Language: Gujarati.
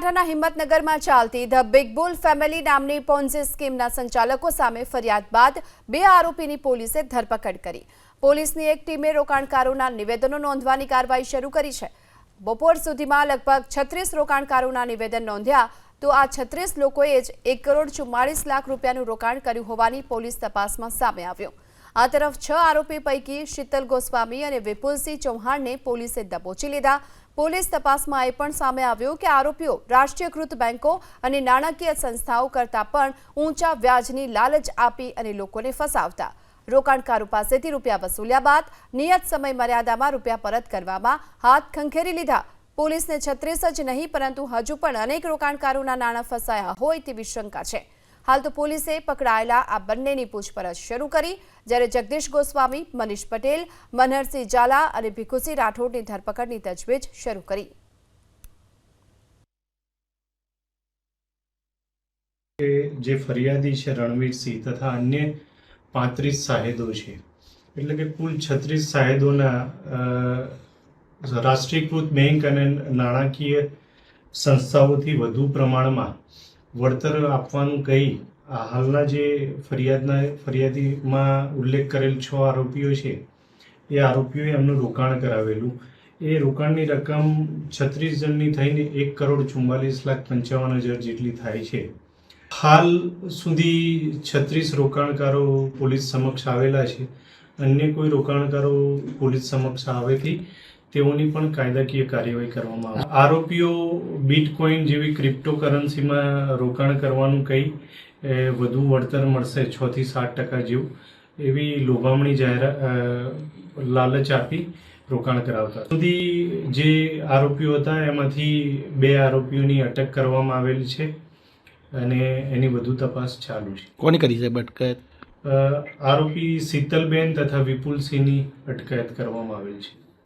બનાસકાંઠાના હિંમતનગરમાં ચાલતી ધ બિગ બુલ ફેમિલી નામની પોન્ઝી સ્કીમના સંચાલકો સામે ફરિયાદ બાદ બે આરોપીની પોલીસે ધરપકડ કરી. પોલીસની એક ટીમે રોકાણકારોના નિવેદનો નોંધવાની કાર્યવાહી શરૂ કરી છે. બપોર સુધીમાં લગભગ છત્રીસ રોકાણકારોના નિવેદન નોંધ્યા તો આ છત્રીસ લોકોએ જ એક કરોડ ચુમ્માળીસ લાખ રૂપિયાનું રોકાણ કર્યું હોવાની પોલીસ તપાસમાં સામે આવ્યું. આ તરફ છ આરોપી પૈકી શીતલ ગોસ્વામી અને વિપુલસિંહ ચૌહાણને પોલીસે દબોચી લીધા. પોલીસ તપાસમાં એ પણ સામે આવ્યું કે આરોપીઓ રાષ્ટ્રીયકૃત બેંકો અને નાણાકીય સંસ્થાઓ કરતાં પણ ઊંચા વ્યાજની લાલચ આપી અને લોકોને ફસાવતા. રોકાણકારો પાસેથી રૂપિયા વસૂલ્યા બાદ નિયત સમય મર્યાદામાં રૂપિયા પરત કરવામાં હાથ ખંખેરી લીધા. પોલીસને છત્રીસ જ નહીં, પરંતુ હજુ પણ અનેક રોકાણકારોના નાણાં ફસાયા હોય તેવી શંકા છે. હાલ તો પોલીસે પકડાયેલા આ બંનેની પૂછપરછ શરૂ કરી, જ્યારે જગદીશ ગોસ્વામી, મનીષ પટેલ, મનહરસિંહ ઝાલા અને ભીખુસિંહ રાઠોડની ધરપકડની તજવીજ શરૂ કરી. જે ફરિયાદી છે રણવીરસિંહ તથા અન્ય પાંત્રીસ સાહેદો છે. એટલે કે કુલ છત્રીસ સાહેદોના રાષ્ટ્રીયકૃત બેંક અને નાણાકીય સંસ્થાઓથી વધુ પ્રમાણમાં વળતર આપવાનું કહી હાલના જે ફરિયાદના, ફરિયાદીમાં ઉલ્લેખ કરેલ છ આરોપીઓ છે, એ આરોપીઓએ એમનું રોકાણ કરાવેલું. એ રોકાણની રકમ છત્રીસ જણની થઈને એક કરોડ ચુમ્માલીસ લાખ પંચાવન હજાર જેટલી થાય છે. હાલ સુધી છત્રીસ રોકાણકારો પોલીસ સમક્ષ આવેલા છે. અન્ય કોઈ રોકાણકારો પોલીસ સમક્ષ આવેથી તેઓની પણ કાયદાકીય કાર્યવાહી કરવામાં આવે. આરોપીઓ બિટકોઇન જેવી ક્રિપ્ટોકરન્સીમાં રોકાણ કરવાનું કંઈ વધુ વળતર મળશે છ થી સાત ટકા જેવું એવી લોભામણી જાહેરાત લાલચ આપી રોકાણ કરાવતા. સુધી જે આરોપીઓ હતા એમાંથી બે આરોપીઓની અટક કરવામાં આવેલ છે અને એની વધુ તપાસ ચાલુ છે. કોની કરી છે અટકાયત? આરોપી શીતલબેન તથા વિપુલસિંહની અટકાયત કરવામાં આવેલ છે.